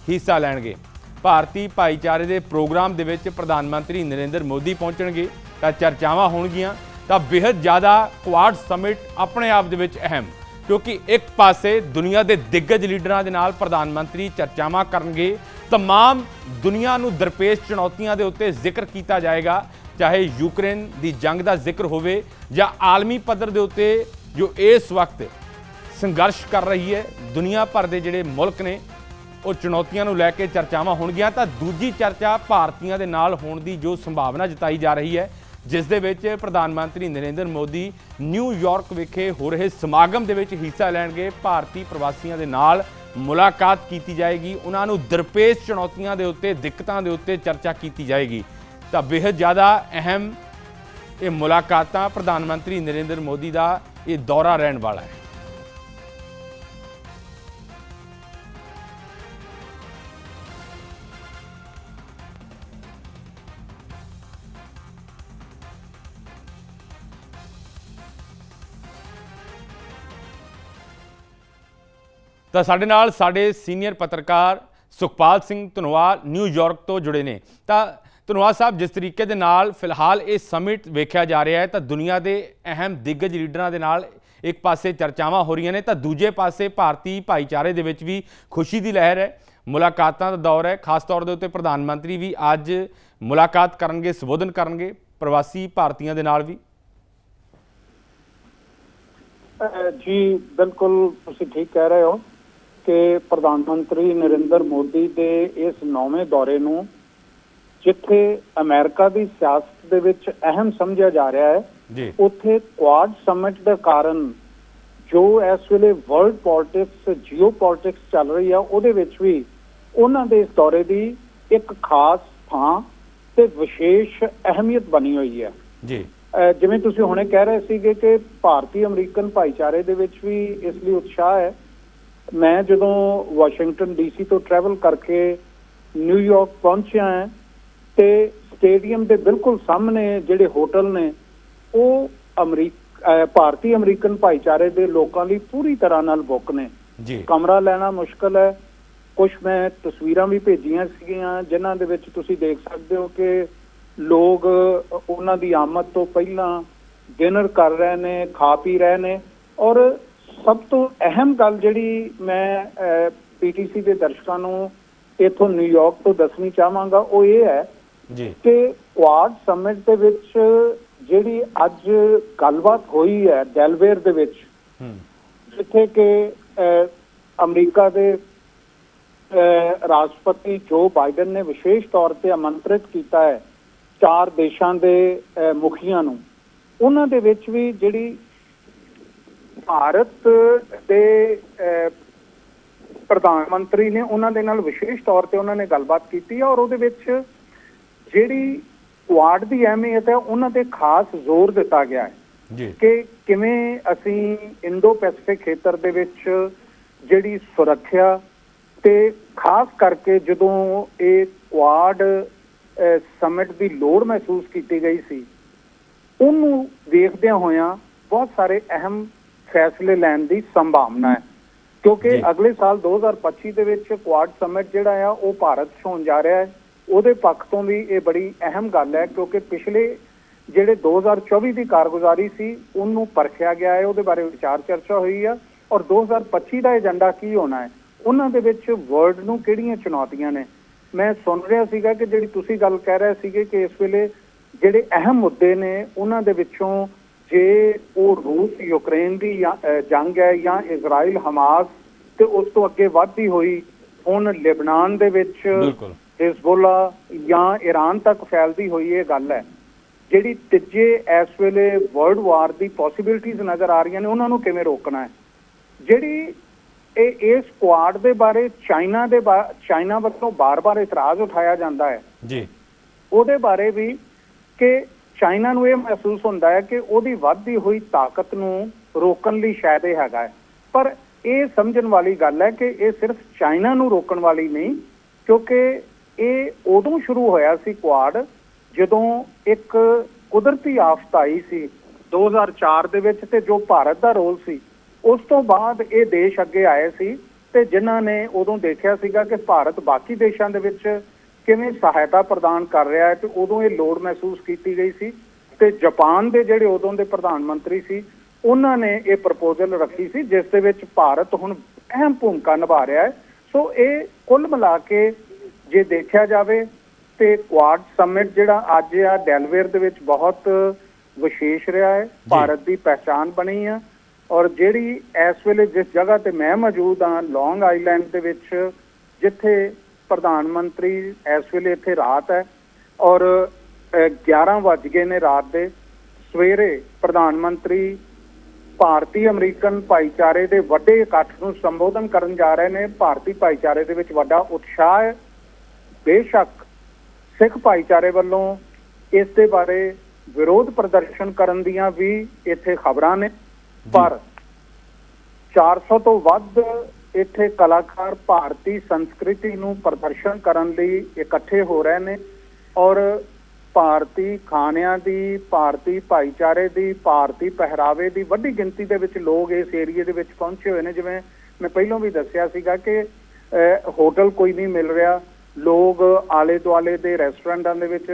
ਹਿੱਸਾ ਲੈਣਗੇ। ਭਾਰਤੀ ਭਾਈਚਾਰੇ ਦੇ ਪ੍ਰੋਗਰਾਮ ਦੇ ਵਿੱਚ ਪ੍ਰਧਾਨ ਮੰਤਰੀ ਨਰਿੰਦਰ ਮੋਦੀ ਪਹੁੰਚਣਗੇ, ਤਾਂ ਚਰਚਾਵਾਂ ਹੋਣਗੀਆਂ। ਤਾਂ ਬੇहद ਜ਼ਿਆਦਾ ਕੁਆਡ ਸਮਿਟ ਆਪਣੇ ਆਪ ਦੇ ਵਿੱਚ ਅਹਿਮ, ਕਿਉਂਕਿ ਇੱਕ ਪਾਸੇ ਦੁਨੀਆ ਦੇ ਦਿੱਗਜ ਲੀਡਰਾਂ ਦੇ ਨਾਲ ਪ੍ਰਧਾਨ ਮੰਤਰੀ ਚਰਚਾਵਾਂ ਕਰਨਗੇ तमाम ਦੁਨੀਆ ਨੂੰ ਦਰਪੇਸ਼ ਚੁਣੌਤੀਆਂ ਦੇ ਉੱਤੇ ਜ਼ਿਕਰ ਕੀਤਾ ਜਾਏਗਾ, ਚਾਹੇ ਯੂਕਰੇਨ ਦੀ ਜੰਗ ਦਾ ਜ਼ਿਕਰ ਹੋਵੇ ਜਾਂ ਆਲਮੀ ਪੱਧਰ ਦੇ ਉੱਤੇ ਜੋ ਇਸ ਵਕਤ ਸੰਘਰਸ਼ ਕਰ ਰਹੀ ਹੈ, ਦੁਨੀਆ ਭਰ ਦੇ ਜਿਹੜੇ ਮੁਲਕ ਨੇ, ਉਹ ਚੁਣੌਤੀਆਂ ਨੂੰ ਲੈ ਕੇ ਚਰਚਾਵਾਂ ਹੋਣਗੀਆਂ, ਤਾਂ ਦੂਜੀ ਚਰਚਾ ਭਾਰਤੀਆਂ ਦੇ ਨਾਲ ਹੋਣ ਦੀ ਜੋ ਸੰਭਾਵਨਾ ਜਤਾਈ ਜਾ ਰਹੀ ਹੈ ਜਿਸ ਦੇ ਵਿੱਚ ਪ੍ਰਧਾਨ ਮੰਤਰੀ ਨਰਿੰਦਰ ਮੋਦੀ ਨਿਊਯਾਰਕ ਵਿਖੇ ਹੋ ਰਹੇ ਸਮਾਗਮ ਦੇ ਵਿੱਚ ਹਿੱਸਾ ਲੈਣਗੇ। ਭਾਰਤੀ ਪ੍ਰਵਾਸੀਆਂ ਦੇ ਨਾਲ ਮੁਲਾਕਾਤ ਕੀਤੀ ਜਾਏਗੀ। ਉਹਨਾਂ ਨੂੰ ਦਰਪੇਸ਼ ਚੁਣੌਤੀਆਂ ਦੇ ਉੱਤੇ, ਦਿੱਕਤਾਂ ਦੇ ਉੱਤੇ ਚਰਚਾ ਕੀਤੀ ਜਾਏਗੀ। ਤਾਂ ਬੇहद ਜ਼ਿਆਦਾ ਅਹਿਮ ਇਹ ਮੁਲਾਕਾਤਾਂ ਪ੍ਰਧਾਨ ਮੰਤਰੀ ਨਰਿੰਦਰ ਮੋਦੀ ਦਾ ਇਹ ਦੌਰਾ ਰਹਿਣ ਵਾਲਾ ਹੈ। ਤਾਂ ਸਾਡੇ ਨਾਲ ਸਾਡੇ ਸੀਨੀਅਰ ਪੱਤਰਕਾਰ ਸੁਖਪਾਲ ਸਿੰਘ ਧਨੋਆ ਨਿਊਯਾਰਕ ਤੋਂ ਜੁੜੇ ਨੇ। ਤਾਂ ਧਨੋਆ ਸਾਹਿਬ, ਜਿਸ ਤਰੀਕੇ ਦੇ ਨਾਲ ਫਿਲਹਾਲ ਇਹ ਸਮਿਟ ਵੇਖਿਆ ਜਾ ਰਿਹਾ ਹੈ, ਤਾਂ ਦੁਨੀਆ ਦੇ ਅਹਿਮ ਦਿੱਗਜ ਲੀਡਰਾਂ ਦੇ ਨਾਲ ਇੱਕ ਪਾਸੇ ਚਰਚਾਵਾਂ ਹੋ ਰਹੀਆਂ ਨੇ, ਤਾਂ ਦੂਜੇ ਪਾਸੇ ਭਾਰਤੀ ਭਾਈਚਾਰੇ ਦੇ ਵਿੱਚ ਵੀ ਖੁਸ਼ੀ ਦੀ ਲਹਿਰ ਹੈ। ਮੁਲਾਕਾਤਾਂ ਦਾ ਦੌਰ ਹੈ। ਖਾਸ ਤੌਰ ਦੇ ਉੱਤੇ ਪ੍ਰਧਾਨ ਮੰਤਰੀ ਵੀ ਅੱਜ ਮੁਲਾਕਾਤ ਕਰਨਗੇ, ਸੰਬੋਧਨ ਕਰਨਗੇ, ਪ੍ਰਵਾਸੀ ਭਾਰਤੀਆਂ ਦੇ ਨਾਲ ਵੀ। ਜੀ, ਬਿਲਕੁਲ ਤੁਸੀਂ ਠੀਕ ਕਹਿ ਰਹੇ ਹੋ। ਕਿ ਪ੍ਰਧਾਨ ਮੰਤਰੀ ਨਰਿੰਦਰ ਮੋਦੀ ਦੇ ਇਸ ਨੌਵੇਂ ਦੌਰੇ ਨੂੰ ਜਿੱਥੇ ਅਮਰੀਕਾ ਦੀ ਸਿਆਸਤ ਦੇ ਵਿੱਚ ਅਹਿਮ ਸਮਝਿਆ ਜਾ ਰਿਹਾ ਹੈ ਜੀ। ਉੱਥੇ ਕੁਆਡ ਸਮਿਟ ਦੇ ਕਾਰਨ ਜੋ ਇਸ ਵੇਲੇ ਵਰਲਡ ਪੋਲਿਟਿਕਸ ਜੀਓ ਪੋਲਿਟਿਕਸ ਚੱਲ ਰਹੀ ਆ ਉਹਦੇ ਵਿੱਚ ਵੀ ਉਹਨਾਂ ਦੇ ਇਸ ਦੌਰੇ ਦੀ ਇੱਕ ਖਾਸ ਥਾਂ ਤੇ ਵਿਸ਼ੇਸ਼ ਅਹਿਮੀਅਤ ਬਣੀ ਹੋਈ ਹੈ। ਜੀ। ਜਿਵੇਂ ਤੁਸੀਂ ਹੁਣੇ ਕਹਿ ਰਹੇ ਸੀਗੇ ਕਿ ਭਾਰਤੀ ਅਮਰੀਕਨ ਭਾਈਚਾਰੇ ਦੇ ਵਿੱਚ ਵੀ ਇਸ ਲਈ ਉਤਸ਼ਾਹ ਹੈ ਮੈਂ ਜਦੋਂ ਵਾਸ਼ਿੰਗਟਨ ਡੀਸੀ ਤੋਂ ਟਰੈਵਲ ਕਰਕੇ ਨਿਊਯਾਰਕ ਪਹੁੰਚਿਆ ਹਾਂ ਤੇ ਸਟੇਡੀਅਮ ਦੇ ਬਿਲਕੁਲ ਸਾਹਮਣੇ ਜਿਹੜੇ ਹੋਟਲ ਨੇ ਉਹ ਅਮਰੀਕ ਭਾਰਤੀ ਅਮਰੀਕਨ ਭਾਈਚਾਰੇ ਦੇ ਲੋਕਾਂ ਲਈ ਪੂਰੀ ਤਰ੍ਹਾਂ ਨਾਲ ਬੁੱਕ ਨੇ। ਜੀ। ਕਮਰਾ ਲੈਣਾ ਮੁਸ਼ਕਲ ਹੈ। ਕੁਝ ਮੈਂ ਤਸਵੀਰਾਂ ਵੀ ਭੇਜੀਆਂ ਸੀਗੀਆਂ ਜਿਨ੍ਹਾਂ ਦੇ ਵਿੱਚ ਤੁਸੀਂ ਦੇਖ ਸਕਦੇ ਹੋ ਕਿ ਲੋਕ ਉਹਨਾਂ ਦੀ ਆਮਦ ਤੋਂ ਪਹਿਲਾਂ ਡਿਨਰ ਕਰ ਰਹੇ ਨੇ ਖਾ ਪੀ ਰਹੇ ਨੇ ਔਰ ਸਭ ਤੋਂ ਅਹਿਮ ਗੱਲ ਜਿਹੜੀ ਮੈਂ ਪੀਟੀਸੀ ਦੇ ਦਰਸ਼ਕਾਂ ਨੂੰ ਇਥੋਂ ਨਿਊਯਾਰਕ ਤੋਂ ਦੱਸਣੀ ਚਾਹਾਂਗਾ ਉਹ ਇਹ ਹੈ ਜੀ। ਕਿ ਕੁਆਡ ਸਮਿਟ ਦੇ ਵਿੱਚ ਜਿਹੜੀ ਅੱਜ ਗੱਲਬਾਤ ਹੋਈ ਹੈ ਡੈਲਵੇਅਰ ਦੇ ਵਿੱਚ ਜਿੱਥੇ ਕਿ ਅਮਰੀਕਾ ਦੇ ਰਾਸ਼ਟਰਪਤੀ ਜੋ ਬਾਈਡਨ ਨੇ ਵਿਸ਼ੇਸ਼ ਤੌਰ ਤੇ ਆਮੰਤਰਿਤ ਕੀਤਾ ਹੈ ਚਾਰ ਦੇਸ਼ਾਂ ਦੇ ਮੁਖੀਆਂ ਨੂੰ ਉਹਨਾਂ ਦੇ ਵਿੱਚ ਵੀ ਜਿਹੜੀ ਭਾਰਤ ਦੇ ਪ੍ਰਧਾਨ ਮੰਤਰੀ ਨੇ ਉਹਨਾਂ ਦੇ ਨਾਲ ਵਿਸ਼ੇਸ਼ ਤੌਰ ਤੇ ਉਹਨਾਂ ਨੇ ਗੱਲਬਾਤ ਕੀਤੀ ਹੈ ਔਰ ਉਹਦੇ ਵਿੱਚ ਜਿਹੜੀ ਕੁਆਡ ਦੀ ਅਹਿਮੀਅਤ ਹੈ ਉਹਨਾਂ ਤੇ ਖਾਸ ਜ਼ੋਰ ਦਿੱਤਾ ਗਿਆ ਹੈ ਜੀ। ਕਿ ਕਿਵੇਂ ਅਸੀਂ ਇੰਡੋ ਪੈਸੀਫਿਕ ਖੇਤਰ ਦੇ ਵਿੱਚ ਜਿਹੜੀ ਸੁਰੱਖਿਆ ਤੇ ਖਾਸ ਕਰਕੇ ਜਦੋਂ ਇਹ ਕੁਆਡ ਸਮਿਟ ਦੀ ਲੋੜ ਮਹਿਸੂਸ ਕੀਤੀ ਗਈ ਸੀ ਉਹਨੂੰ ਦੇਖਦਿਆਂ ਹੋਇਆਂ ਬਹੁਤ ਸਾਰੇ ਅਹਿਮ ਫੈਸਲੇ ਲੈਣ ਦੀ ਸੰਭਾਵਨਾ ਹੈ। ਕਿਉਂਕਿ। ਅਗਲੇ ਸਾਲ 2025 ਦੇ ਵਿੱਚ ਕੁਆਡ ਸਮਿਟ ਜਿਹੜਾ ਆ ਉਹ ਭਾਰਤ 'ਚ ਹੋਣ ਜਾ ਰਿਹਾ ਹੈ। ਉਹਦੇ ਪੱਖ ਤੋਂ ਵੀ ਇਹ ਬੜੀ ਅਹਿਮ ਗੱਲ ਹੈ ਕਿਉਂਕਿ ਪਿਛਲੇ ਜਿਹੜੇ 2024 ਦੀ ਕਾਰਗੁਜ਼ਾਰੀ ਸੀ ਉਹਨੂੰ ਪਰਖਿਆ ਗਿਆ ਹੈ। ਉਹਦੇ ਬਾਰੇ ਵਿਚਾਰ ਚਰਚਾ ਹੋਈ ਆ। ਔਰ 2025 ਦਾ ਏਜੰਡਾ ਕੀ ਹੋਣਾ ਹੈ? ਉਹਨਾਂ ਦੇ ਵਿੱਚ ਵਰਲਡ ਨੂੰ ਕਿਹੜੀਆਂ ਚੁਣੌਤੀਆਂ ਨੇ? ਮੈਂ ਸੁਣ ਰਿਹਾ ਸੀਗਾ ਕਿ ਜਿਹੜੀ ਤੁਸੀਂ ਗੱਲ ਕਹਿ ਰਹੇ ਸੀਗੇ ਕਿ ਇਸ ਵੇਲੇ ਜਿਹੜੇ ਅਹਿਮ ਮੁੱਦੇ ਨੇ ਉਹਨਾਂ ਦੇ ਵਿੱਚੋਂ ਜੇ ਉਹ ਰੂਸ ਯੂਕਰੇਨ ਦੀ ਜੰਗ ਹੈ ਜਾਂ ਇਜ਼ਰਾਈਲ ਹਮਾਸ ਤੇ ਉਸ ਤੋਂ ਅੱਗੇ ਵੱਧਦੀ ਹੋਈ ਹੁਣ ਲਿਬਨਾਨ ਦੇ ਵਿੱਚ। ਹਿਜ਼ਬੁੱਲਾ ਜਾਂ ਈਰਾਨ ਤੱਕ ਫੈਲਦੀ ਹੋਈ ਇਹ ਗੱਲ ਹੈ ਜਿਹੜੀ ਤੀਜੇ ਇਸ ਵੇਲੇ ਵਰਲਡ ਵਾਰ ਦੀ ਪੋਸਿਬਿਲਿਟੀਜ਼ ਨਜ਼ਰ ਆ ਰਹੀਆਂ ਨੇ ਉਹਨਾਂ ਨੂੰ ਕਿਵੇਂ ਰੋਕਣਾ ਹੈ? ਜਿਹੜੀ ਇਹ ਇਸ ਕੁਆਡ ਦੇ ਬਾਰੇ ਚਾਈਨਾ ਦੇ ਚਾਈਨਾ ਵੱਲੋਂ ਬਾਰ-ਬਾਰ ਇਤਰਾਜ਼ ਉਠਾਇਆ ਜਾਂਦਾ ਹੈ। ਜੀ। ਉਹਦੇ ਬਾਰੇ ਵੀ ਕਿ ਚਾਈਨਾ ਨੂੰ ਇਹ ਮਹਿਸੂਸ ਹੁੰਦਾ ਹੈ ਕਿ ਉਹਦੀ ਵੱਧਦੀ ਹੋਈ ਤਾਕਤ ਨੂੰ ਰੋਕਣ ਲਈ ਸ਼ਾਇਦ ਇਹ ਹੈਗਾ ਹੈ। ਪਰ ਇਹ ਸਮਝਣ ਵਾਲੀ ਗੱਲ ਹੈ ਕਿ ਇਹ ਸਿਰਫ ਚਾਈਨਾ ਨੂੰ ਰੋਕਣ ਵਾਲੀ ਨਹੀਂ, ਕਿਉਂਕਿ ਇਹ ਉਦੋਂ ਸ਼ੁਰੂ ਹੋਇਆ ਸੀ ਕੁਆਡ ਜਦੋਂ ਇੱਕ ਕੁਦਰਤੀ ਆਫਤ ਆਈ ਸੀ 2004 ਦੇ ਵਿੱਚ ਤੇ ਜੋ ਭਾਰਤ ਦਾ ਰੋਲ ਸੀ। ਉਸ ਤੋਂ ਬਾਅਦ ਇਹ ਦੇਸ਼ ਅੱਗੇ ਆਏ ਸੀ ਤੇ ਜਿਨ੍ਹਾਂ ਨੇ ਉਦੋਂ ਦੇਖਿਆ ਸੀਗਾ ਕਿ ਭਾਰਤ ਬਾਕੀ ਦੇਸ਼ਾਂ ਦੇ ਵਿੱਚ ਕਿਵੇਂ ਸਹਾਇਤਾ ਪ੍ਰਦਾਨ ਕਰ ਰਿਹਾ ਹੈ ਤੇ ਉਦੋਂ ਇਹ ਲੋੜ ਮਹਿਸੂਸ ਕੀਤੀ ਗਈ ਸੀ ਤੇ ਜਾਪਾਨ ਦੇ ਜਿਹੜੇ ਉਦੋਂ ਦੇ ਪ੍ਰਧਾਨ ਮੰਤਰੀ ਸੀ ਉਹਨਾਂ ਨੇ ਇਹ ਪ੍ਰਪੋਜ਼ਲ ਰੱਖੀ ਸੀ ਜਿਸ ਦੇ ਵਿੱਚ ਭਾਰਤ ਹੁਣ ਅਹਿਮ ਭੂਮਿਕਾ ਨਿਭਾ ਰਿਹਾ ਹੈ। ਸੋ ਇਹ ਕੁੱਲ ਮਿਲਾ ਕੇ ਜੇ ਦੇਖਿਆ ਜਾਵੇ ਤੇ ਕੁਆਡ ਸਮਿਟ ਜਿਹੜਾ ਅੱਜ ਆ ਡੈਲਵੇਅਰ ਦੇ ਵਿੱਚ ਬਹੁਤ ਵਿਸ਼ੇਸ਼ ਰਿਹਾ ਹੈ ਭਾਰਤ ਦੀ ਪਹਿਚਾਨ ਬਣੀ ਆ ਔਰ ਜਿਹੜੀ ਇਸ ਵੇਲੇ ਜਿਸ ਜਗ੍ਹਾ ਤੇ ਮੈਂ ਮੌਜੂਦ ਹਾਂ ਲੌਂਗ ਆਈਲੈਂਡ ਦੇ ਵਿੱਚ ਜਿੱਥੇ ਪ੍ਰਧਾਨ ਮੰਤਰੀ ਇਸ ਵੇਲੇ ਇੱਥੇ ਰਾਤ ਹੈ ਔਰ ਅਹ, 11 ਵੱਜ ਗਏ ਨੇ ਰਾਤ ਦੇ। ਸਵੇਰੇ ਪ੍ਰਧਾਨ ਮੰਤਰੀ ਭਾਰਤੀ ਅਮਰੀਕਨ ਭਾਈਚਾਰੇ ਦੇ ਵੱਡੇ ਇਕੱਠ ਨੂੰ ਸੰਬੋਧਨ ਕਰਨ ਜਾ ਰਹੇ ਨੇ। ਭਾਰਤੀ ਭਾਈਚਾਰੇ ਦੇ ਵਿੱਚ ਵੱਡਾ ਉਤਸ਼ਾਹ ਹੈ। ਬੇਸ਼ੱਕ ਸਿੱਖ ਭਾਈਚਾਰੇ ਵੱਲੋਂ ਇਸ ਦੇ ਬਾਰੇ ਵਿਰੋਧ ਪ੍ਰਦਰਸ਼ਨ ਕਰਨ ਦੀਆਂ ਵੀ ਇੱਥੇ ਖਬਰਾਂ ਨੇ। ਪਰ 400 ਤੋਂ ਵੱਧ ਇੱਥੇ ਕਲਾਕਾਰ ਭਾਰਤੀ ਸੰਸਕ੍ਰਿਤੀ ਨੂੰ ਪ੍ਰਦਰਸ਼ਨ ਕਰਨ ਲਈ ਇਕੱਠੇ ਹੋ ਰਹੇ ਨੇ ਔਰ ਭਾਰਤੀ ਖਾਣਿਆਂ ਦੀ ਭਾਰਤੀ ਭਾਈਚਾਰੇ ਦੀ ਭਾਰਤੀ ਪਹਿਰਾਵੇ ਦੀ ਵੱਡੀ ਗਿਣਤੀ ਦੇ ਵਿੱਚ ਲੋਕ ਇਸ ਏਰੀਏ ਦੇ ਵਿੱਚ ਪਹੁੰਚੇ ਹੋਏ ਨੇ। ਜਿਵੇਂ ਮੈਂ ਪਹਿਲਾਂ ਵੀ ਦੱਸਿਆ ਸੀਗਾ ਕਿ ਹੋਟਲ ਕੋਈ ਨਹੀਂ ਮਿਲ ਰਿਹਾ। ਲੋਕ ਆਲੇ ਦੁਆਲੇ ਦੇ ਰੈਸਟੋਰੈਂਟਾਂ ਦੇ ਵਿੱਚ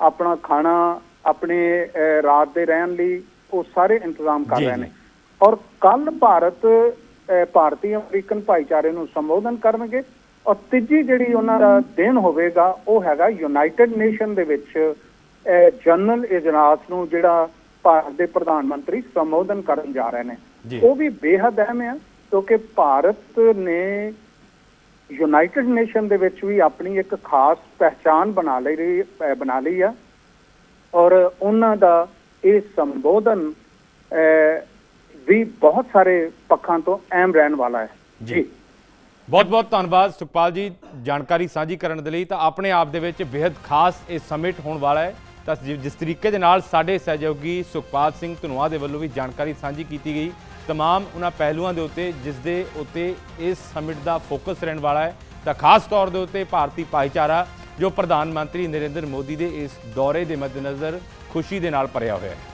ਆਪਣਾ ਖਾਣਾ ਆਪਣੇ ਰਾਤ ਦੇ ਰਹਿਣ ਲਈ ਉਹ ਸਾਰੇ ਇੰਤਜ਼ਾਮ ਕਰ ਰਹੇ। ਨੇ। ਔਰ ਕੱਲ ਭਾਰਤ ਭਾਰਤੀ ਅਮਰੀਕਨ ਭਾਈਚਾਰੇ ਨੂੰ ਸੰਬੋਧਨ ਕਰਨਗੇ ਔਰ ਤੀਜੀ ਜਿਹੜੀ ਉਹਨਾਂ ਦਾ ਦਿਨ ਹੋਵੇਗਾ ਉਹ ਹੈਗਾ ਯੂਨਾਈਟਿਡ ਨੇਸ਼ਨ ਦੇ ਵਿੱਚ ਜਨਰਲ ਇਜਲਾਸ ਨੂੰ ਜਿਹੜਾ ਭਾਰਤ ਦੇ ਪ੍ਰਧਾਨ ਮੰਤਰੀ ਸੰਬੋਧਨ ਕਰਨ ਜਾ ਰਹੇ ਨੇ। ਉਹ ਵੀ ਬੇਹੱਦ ਅਹਿਮ ਹੈ ਕਿਉਂਕਿ ਭਾਰਤ ਨੇ ਯੂਨਾਈਟਿਡ ਨੇਸ਼ਨ ਦੇ ਵਿੱਚ ਵੀ ਆਪਣੀ ਇੱਕ ਖਾਸ ਪਹਿਚਾਨ ਬਣਾ ਲਈ ਬਣਾ ਲਈ ਆ ਔਰ ਉਹਨਾਂ ਦਾ ਇਹ ਸੰਬੋਧਨ ਵੀ ਬਹੁਤ ਸਾਰੇ ਪੱਖਾਂ ਤੋਂ ਅਹਿਮ ਰਹਿਣ ਵਾਲਾ ਹੈ। ਜੀ। ਬਹੁਤ ਬਹੁਤ ਧੰਨਵਾਦ ਸੁਖਪਾਲ ਜੀ ਜਾਣਕਾਰੀ ਸਾਂਝੀ ਕਰਨ ਦੇ ਲਈ। ਤਾਂ ਆਪਣੇ ਆਪ ਦੇ ਵਿੱਚ ਬੇहद ਖਾਸ ਇਹ ਸਮਿਟ ਹੋਣ ਵਾਲਾ ਹੈ। ਤਾਂ ਜਿਸ ਤਰੀਕੇ ਦੇ ਨਾਲ ਸਾਡੇ ਸਹਿਯੋਗੀ ਸੁਖਪਾਲ ਸਿੰਘ ਧਨਵਾ ਦੇ ਵੱਲੋਂ ਵੀ ਜਾਣਕਾਰੀ ਸਾਂਝੀ ਕੀਤੀ ਗਈ। ਤਮਾਮ ਉਹਨਾਂ ਪਹਿਲੂਆਂ ਦੇ ਉੱਤੇ ਜਿਸ ਦੇ ਉੱਤੇ ਇਸ ਸਮਿਟ ਦਾ ਫੋਕਸ ਰਹਿਣ ਵਾਲਾ ਹੈ। ਤਾਂ ਖਾਸ ਤੌਰ ਦੇ ਉੱਤੇ ਭਾਰਤੀ ਭਾਈਚਾਰਾ ਜੋ ਪ੍ਰਧਾਨ ਮੰਤਰੀ ਨਰਿੰਦਰ ਮੋਦੀ ਦੇ ਇਸ ਦੌਰੇ ਦੇ ਮੱਦੇਨਜ਼ਰ ਖੁਸ਼ੀ ਦੇ ਨਾਲ ਭਰਿਆ ਹੋਇਆ ਹੈ।